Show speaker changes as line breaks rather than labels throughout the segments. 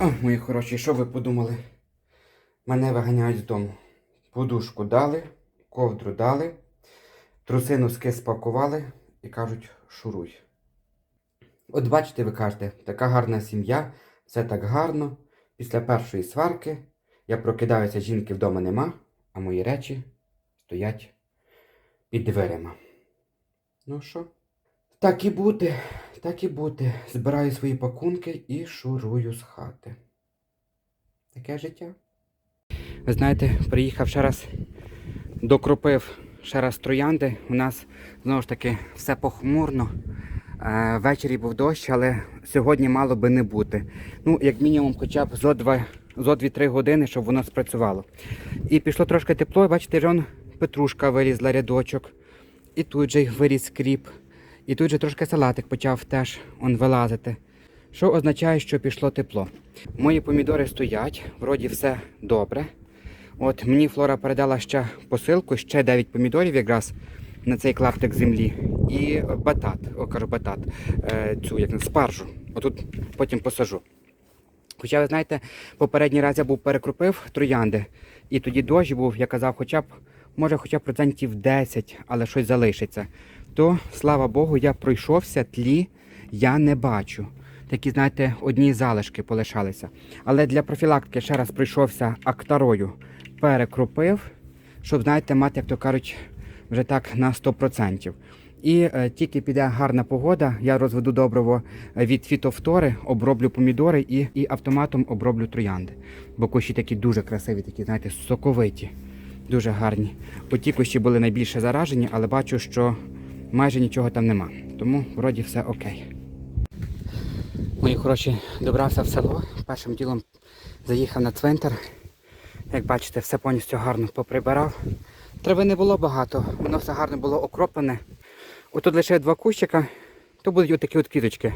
О, мої хороші, що ви подумали? Мене виганяють з дому. Подушку дали, ковдру дали, труси носки спакували і кажуть, шуруй. От бачите, ви кажете, така гарна сім'я, все так гарно. Після першої сварки я прокидаюся, жінки вдома нема, а мої речі стоять під дверима. Ну що? Так і бути, так і бути. Збираю свої пакунки і шурую з хати. Таке життя. Ви знаєте, приїхав ще раз, докропив ще раз троянди. У нас знову ж таки все похмурно. Е, ввечері був дощ, але сьогодні мало би не бути. Ну, як мінімум, хоча б зо 2 зо 2-3 години, щоб воно спрацювало. І пішло трошки тепло, і бачите, петрушка вилізла рядочок. І тут же виріс кріп. І тут же трошки салатик почав теж он вилазити. Що означає, що пішло тепло. Мої помідори стоять, вроді все добре. От мені Флора передала ще посилку, ще 9 помідорів якраз на цей клаптик землі. І батат, о, кажу батат, е, цю як спаржу. Отут потім посажу. Хоча, ви знаєте, попередній раз я був перекропив троянди, і тоді дощ був, я казав, хоча б, може, хоча б процентів 10, але щось залишиться. То, слава Богу, я пройшовся, тлі я не бачу. Такі, знаєте, одні залишки полишалися. Але для профілактики ще раз пройшовся актарою, перекропив, щоб, знаєте, мати, як то кажуть, вже так на 100%. І е, тільки піде гарна погода, я розведу добриво від фітофтори, оброблю помідори і, і автоматом оброблю троянди. Бо кущі такі дуже красиві, такі, знаєте, соковиті, дуже гарні. Оті кущі були найбільше заражені, але бачу, що майже нічого там нема. Тому вроді все окей. Мої хороші, добрався в село. Першим ділом заїхав на цвинтар. Як бачите, все повністю гарно поприбирав. Трави не було багато, воно все гарно було окроплене. Отут лише два кущика, то будуть отакі от квіточки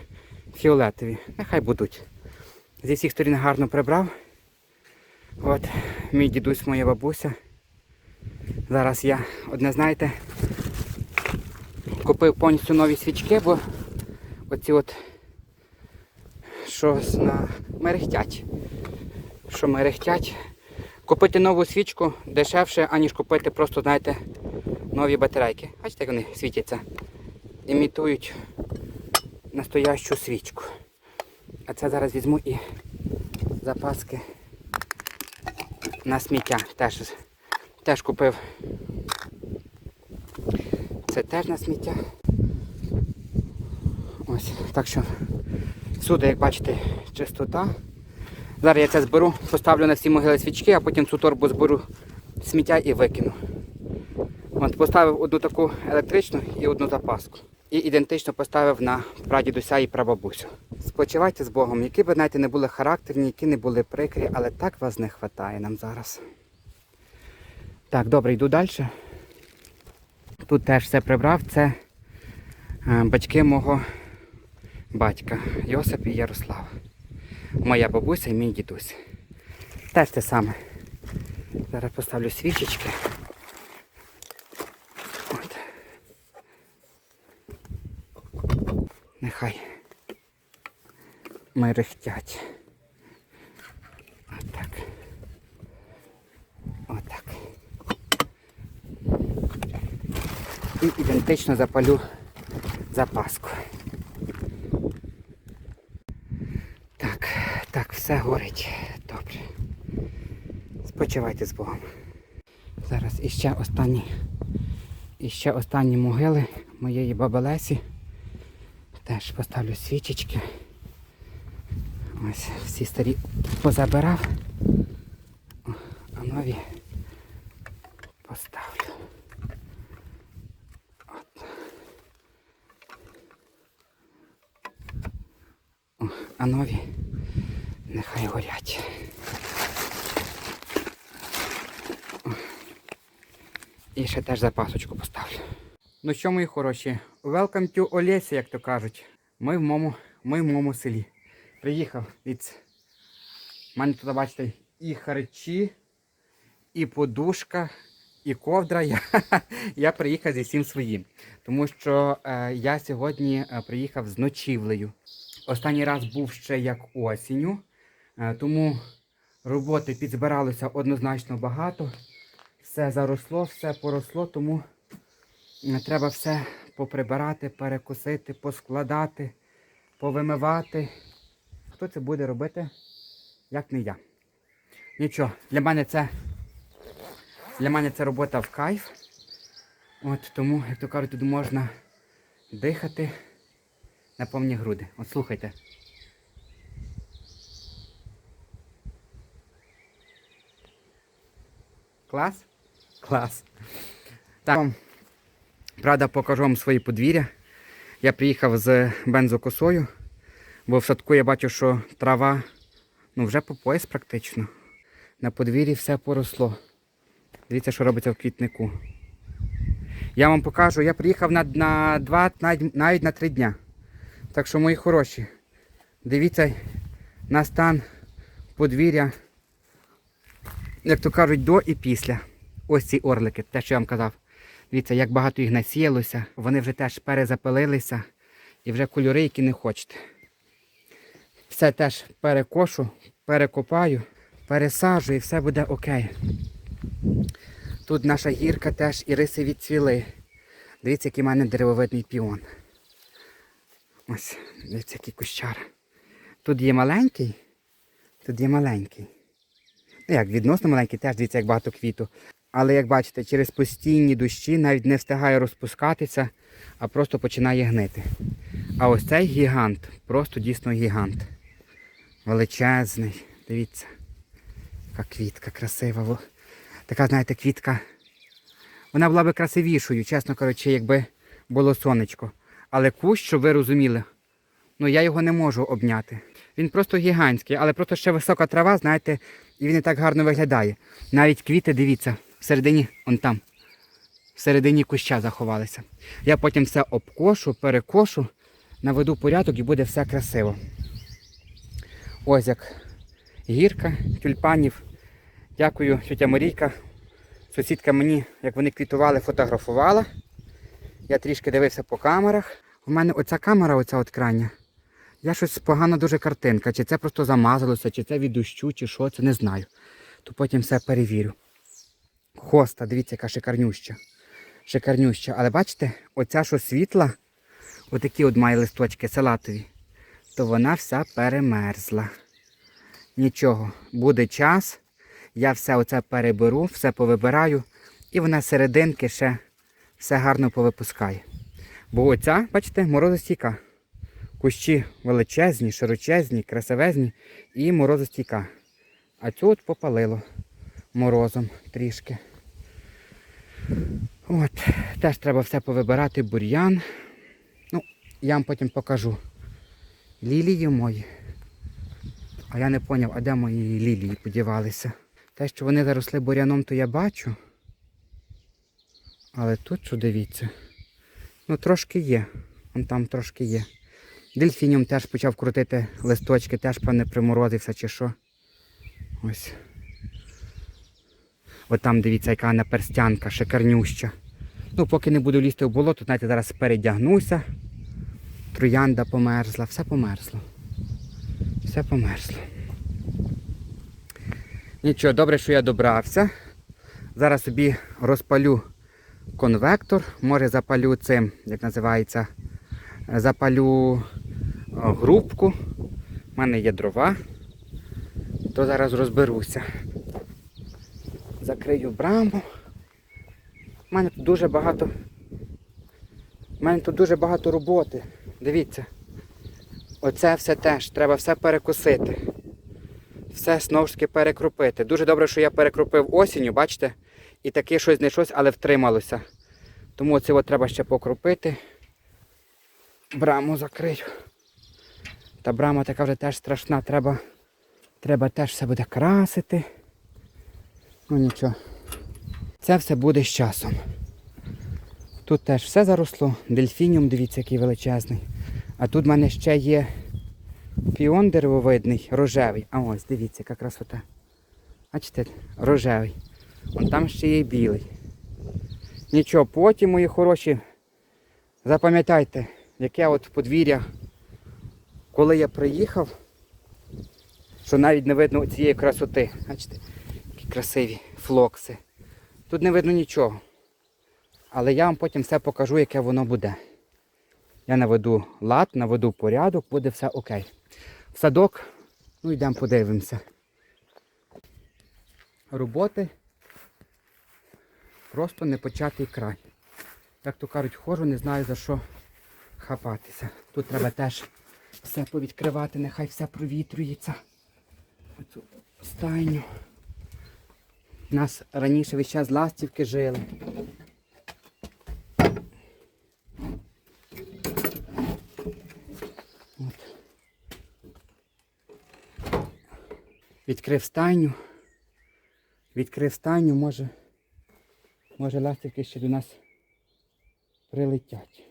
фіолетові. Нехай будуть. Зі всіх сторін гарно прибрав. От, мій дідусь, моя бабуся. Зараз я, одне знаєте, купив повністю нові свічки, бо оці от що на мерехтять. Що мерехтять. Купити нову свічку дешевше, аніж купити просто, знаєте, нові батарейки. Бачите, як вони світяться. Імітують настоящу свічку. А це зараз візьму і запаски на сміття. Теж, теж купив. Це теж на сміття. Ось, так що всюди, як бачите, чистота. Зараз я це зберу, поставлю на всі могили свічки, а потім цю торбу зберу сміття і викину. От Поставив одну таку електричну і одну запаску. І ідентично поставив на прадідуся і прабабусю. Спочивайте з Богом, які б знаєте, не були характерні, які не були прикрі, але так вас не вистачає нам зараз. Так, добре, йду далі. Тут теж все прибрав. Це е, батьки мого батька Йосип і Ярослав. Моя бабуся і мій дідусь. Теж те саме. Зараз поставлю свічечки. От. Нехай мерехтять. І ідентично запалю запаску. Так, так, все горить. Добре. Спочивайте з Богом. Зараз іще останні, іще останні могили моєї баби Лесі. Теж поставлю свічечки. Ось всі старі позабирав. А нові поставлю. От. О, а нові нехай горять. І ще теж запасочку поставлю. Ну що, мої хороші, welcome to Олесі, як то кажуть. Ми в моєму, ми в моєму селі. Приїхав від. У мене тут, бачите, і харчі, і подушка, і ковдра. Я, я приїхав зі всім своїм. Тому що е, я сьогодні е, приїхав з ночівлею. Останній раз був ще як осінню. Е, Тому роботи підзбиралося однозначно багато. Все заросло, все поросло, тому е, треба все поприбирати, перекусити, поскладати, повимивати. Хто це буде робити, як не я. Нічого, для мене це для мене це робота в кайф. От тому, як то кажуть, тут можна дихати на повні груди. От слухайте. Клас? Клас. Так, вам, правда, покажу вам свої подвір'я. Я приїхав з бензокосою, бо в садку я бачу, що трава ну, вже по пояс практично. На подвір'ї все поросло. Дивіться, що робиться в квітнику. Я вам покажу, я приїхав на, на два, навіть, навіть на три дня. Так що, мої хороші, дивіться на стан подвір'я, як то кажуть, до і після. Ось ці орлики, те, що я вам казав. Дивіться, як багато їх насіялося, вони вже теж перезапилилися і вже кольори, які не хочете. Все теж перекошу, перекопаю, пересаджую і все буде окей. Тут наша гірка теж і риси відцвіли. Дивіться, який в мене деревовидний піон. Ось, дивіться, який кущар. Тут є маленький, тут є маленький. Ну як, відносно маленький, теж дивіться, як багато квіту. Але як бачите, через постійні дощі навіть не встигає розпускатися, а просто починає гнити. А ось цей гігант, просто дійсно гігант. Величезний. Дивіться. Яка квітка красива. Така, знаєте, квітка. Вона була би красивішою, чесно кажучи, якби було сонечко. Але кущ, щоб ви розуміли, ну я його не можу обняти. Він просто гігантський, але просто ще висока трава, знаєте, і він не так гарно виглядає. Навіть квіти, дивіться, всередині, он там, всередині куща заховалися. Я потім все обкошу, перекошу, наведу порядок і буде все красиво. Ось як гірка тюльпанів. Дякую, тетя Марійка. Сусідка мені, як вони квітували, фотографувала. Я трішки дивився по камерах. У мене оця камера, оця от крайня. Я щось погана дуже картинка. Чи це просто замазалося, чи це від дощу, чи що, це не знаю. То потім все перевірю. Хоста, дивіться, яка шикарнюща. Шикарнюща. Але бачите, оця що світла, отакі от має листочки салатові, то вона вся перемерзла. Нічого, буде час. Я все оце переберу, все повибираю, і вона серединки ще все гарно повипускає. Бо оця, бачите, морозостійка. Кущі величезні, широчезні, красивезні і морозостійка. А цю от попалило морозом трішки. От, теж треба все повибирати, бур'ян. Ну, я вам потім покажу. Лілії мої. А я не зрозумів, а де мої лілії подівалися. Те, що вони заросли буряном, то я бачу. Але тут, що дивіться, ну трошки є. Вон там трошки є. Дельфініум теж почав крутити листочки, теж певне приморозився чи що. Ось. От там дивіться, яка наперстянка, шикарнюща. Ну, поки не буду лізти в болото, знаєте, зараз передягнуся. Троянда померзла, все померзло. Все померзло. Нічого, добре, що я добрався. Зараз собі розпалю конвектор. Може запалю цим, як називається, запалю е, грубку. У мене є дрова. То зараз розберуся. Закрию браму. У мене тут дуже багато. У мене тут дуже багато роботи. Дивіться. Оце все теж. Треба все перекусити. Все знову ж таки перекропити. Дуже добре, що я перекропив осінню, бачите? І таке щось не щось, але втрималося. Тому це треба ще покропити. Браму закрию. Та брама така вже теж страшна, треба, треба теж все буде красити. Ну нічого. Це все буде з часом. Тут теж все заросло. Дельфініум, дивіться, який величезний. А тут в мене ще є піон деревовидний, рожевий. А ось, дивіться, яка красота. Бачите, рожевий. Вон там ще є білий. Нічого, потім, мої хороші, запам'ятайте, яке от подвір'я, коли я приїхав, що навіть не видно цієї красоти. Бачите, які красиві флокси. Тут не видно нічого. Але я вам потім все покажу, яке воно буде. Я наведу лад, наведу порядок, буде все окей. В садок, ну йдемо подивимося. Роботи просто непочатий край. Як то кажуть, ходжу, не знаю за що хапатися. Тут треба теж все повідкривати, нехай все провітрюється. Оцю стайню. У нас раніше весь час ластівки жили. От. Відкрив стайню. Відкрив стайню, може, може ластівки ще до нас прилетять.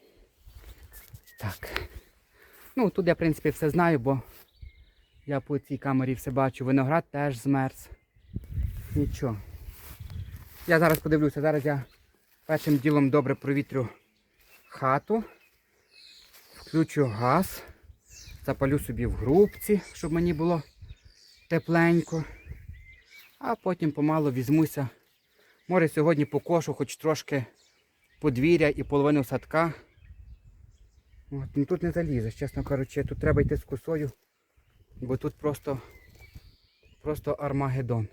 Так. Ну, тут я, в принципі, все знаю, бо я по цій камері все бачу. Виноград теж змерз. Нічого. Я зараз подивлюся, зараз я першим ділом добре провітрю хату, включу газ, запалю собі в грубці, щоб мені було тепленько. А потім помалу візьмуся. Може сьогодні покошу хоч трошки подвір'я і половину садка. От, ну тут не залізеш, чесно кажучи, тут треба йти з косою, бо тут просто, просто армагеддон.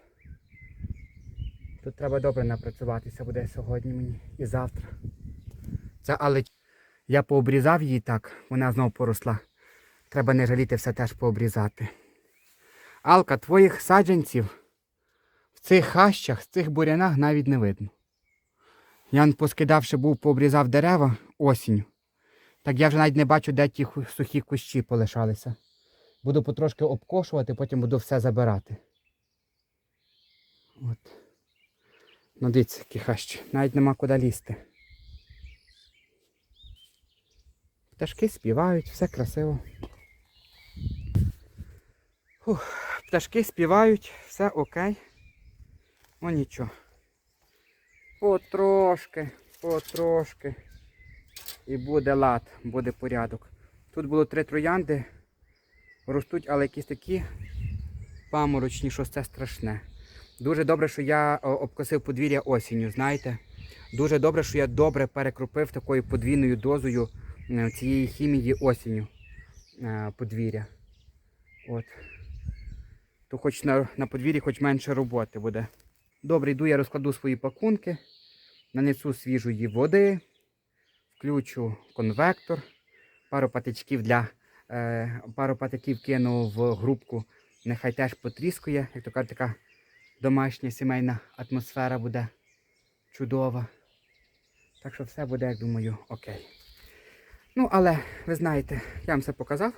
Тут треба добре напрацюватися буде сьогодні мені і завтра. Це але я пообрізав її так, вона знову поросла. Треба не жаліти все теж пообрізати. Алка, твоїх саджанців в цих хащах, в цих бурянах навіть не видно. Ян поскидавши був, пообрізав дерева осінню. Так я вже навіть не бачу, де ті сухі кущі полишалися. Буду потрошки обкошувати, потім буду все забирати. От. Ну дивіться, які хащі. Навіть нема куди лізти. Пташки співають, все красиво. Фух, пташки співають, все окей. Ну нічого. Потрошки, потрошки. І буде лад, буде порядок. Тут було три троянди. Ростуть, але якісь такі паморочні, що це страшне. Дуже добре, що я обкосив подвір'я осінню, знаєте. Дуже добре, що я добре перекропив такою подвійною дозою е, цієї хімії осінню е, подвір'я. От. То хоч на, на подвір'ї хоч менше роботи буде. Добре, йду, я розкладу свої пакунки, нанесу свіжої води, включу конвектор, пару патичків для е, пару патиків кину в грубку, нехай теж потріскує, як то кажуть, така домашня сімейна атмосфера буде чудова. Так що все буде, я думаю, окей. Ну, але ви знаєте, я вам все показав.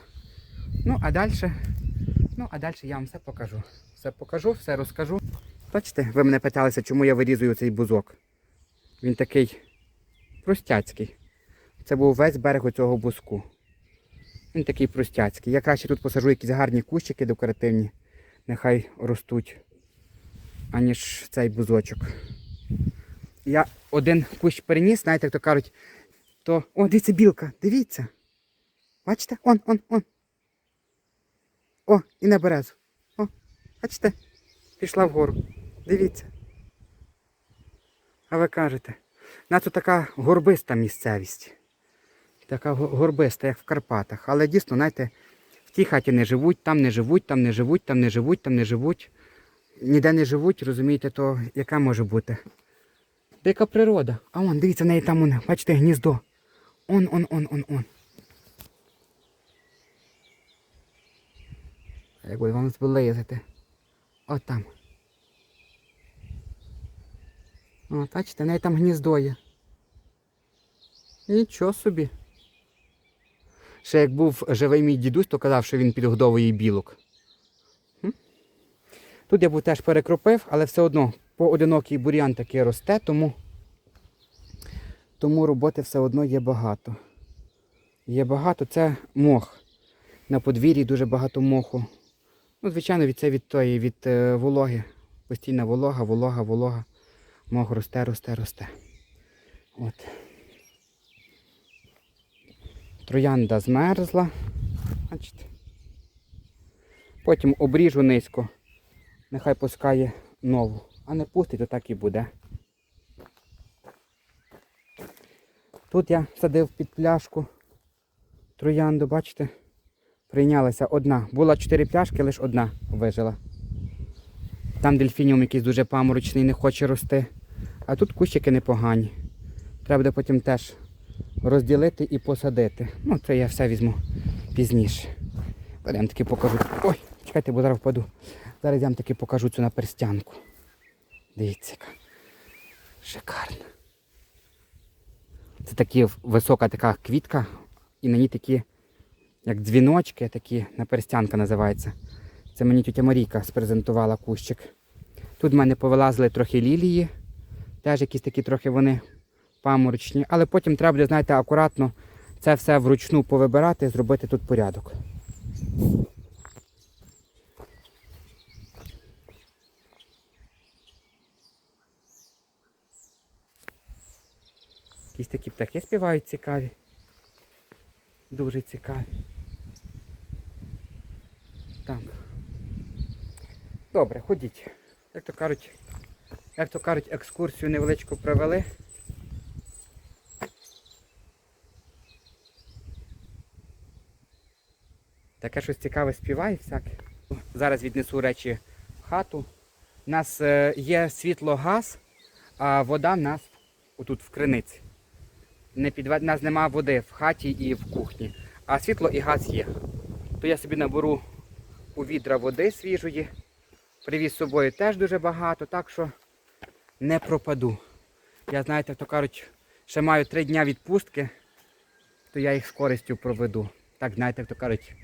Ну, а далі, ну, а далі я вам все покажу. Все покажу, все розкажу. Бачите, ви мене питалися, чому я вирізую цей бузок. Він такий простяцький. Це був весь берег оцього бузку. Він такий простяцький. Я краще тут посажу якісь гарні кущики декоративні, нехай ростуть, аніж цей бузочок. Я один кущ переніс, знаєте, як то кажуть, то. О, дивіться, білка, дивіться. Бачите? Он, он, он. О, і на березу. О, бачите? Пішла вгору. Дивіться. А ви кажете, тут така горбиста місцевість. Така горбиста, як в Карпатах. Але дійсно, знаєте, в тій хаті не живуть, там не живуть, там не живуть, там не живуть, там не живуть. Ніде не живуть, розумієте, то яка може бути? Дика природа. А он, дивіться, неї там, он, бачите, гніздо. Он, он, он, он, он. Як би вам вилизати. От там. О, бачите, в неї там гніздо є. Нічого собі. Ще як був живий мій дідусь, то казав, що він підгодовує білок. Тут я був теж перекропив, але все одно поодинокий бур'ян таки росте, тому, тому роботи все одно є багато. Є багато, це мох. На подвір'ї дуже багато моху. Ну, звичайно, від це від тої, від е, вологи. Постійна волога, волога, волога. Мох росте, росте, росте. От. Троянда змерзла. Бачите. Потім обріжу низько. Нехай пускає нову. А не пустить, то так і буде. Тут я садив під пляшку троянду, бачите? Прийнялася одна. Була чотири пляшки, лише одна вижила. Там дельфініум якийсь дуже паморочний, не хоче рости. А тут кущики непогані. Треба буде потім теж розділити і посадити. Ну, це я все візьму пізніше. Зараз я вам таки покажу. Ой, чекайте, бо зараз впаду. Зараз я вам таки покажу цю наперстянку. Дивіться, яка шикарна. Це такі висока така квітка, і на ній такі, як дзвіночки, такі наперстянка називається. Це мені тітя Марійка спрезентувала кущик. Тут в мене повилазили трохи лілії, теж якісь такі трохи вони паморочні. Але потім треба буде, знаєте, акуратно це все вручну повибирати зробити тут порядок. Якісь такі птахи співають цікаві. Дуже цікаві. Так. Добре, ходіть. Як то кажуть, як то кажуть, екскурсію невеличку провели. Таке щось цікаве співає всяке. Зараз віднесу речі в хату. У нас е, є світло газ, а вода в нас отут в криниці. Не підвед... У нас немає води в хаті і в кухні, а світло і газ є. То я собі наберу у відра води свіжої. Привіз з собою теж дуже багато, так що не пропаду. Я, знаєте, то кажуть, ще маю три дня відпустки, то я їх з користю проведу. Так, знаєте, то кажуть,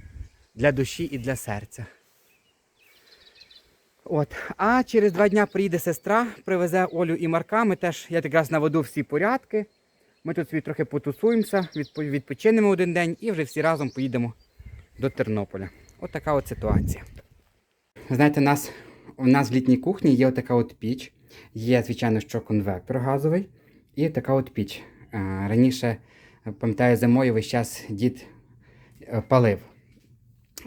для душі і для серця. От. А через два дня приїде сестра, привезе Олю і Марка. Ми теж, я якраз наведу всі порядки. Ми тут собі трохи потусуємося, відпочинемо один день і вже всі разом поїдемо до Тернополя. От така от ситуація. Знаєте, у нас, у нас в літній кухні є така от піч. Є, звичайно, що конвектор газовий і така от піч. Раніше, пам'ятаю, зимою весь час дід е, палив.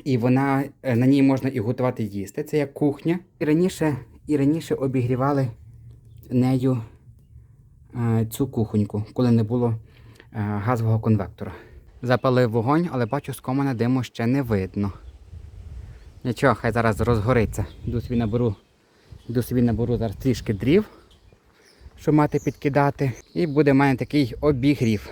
І вона е, на ній можна і готувати їсти. Це як кухня. І раніше, і раніше обігрівали нею е, цю кухоньку, коли не було е, газового конвектора. Запалив вогонь, але бачу, з комина диму ще не видно. Нічого, хай зараз розгориться. Собі наберу, йду собі наберу зараз трішки дрів, щоб мати підкидати. І буде в мене такий обігрів.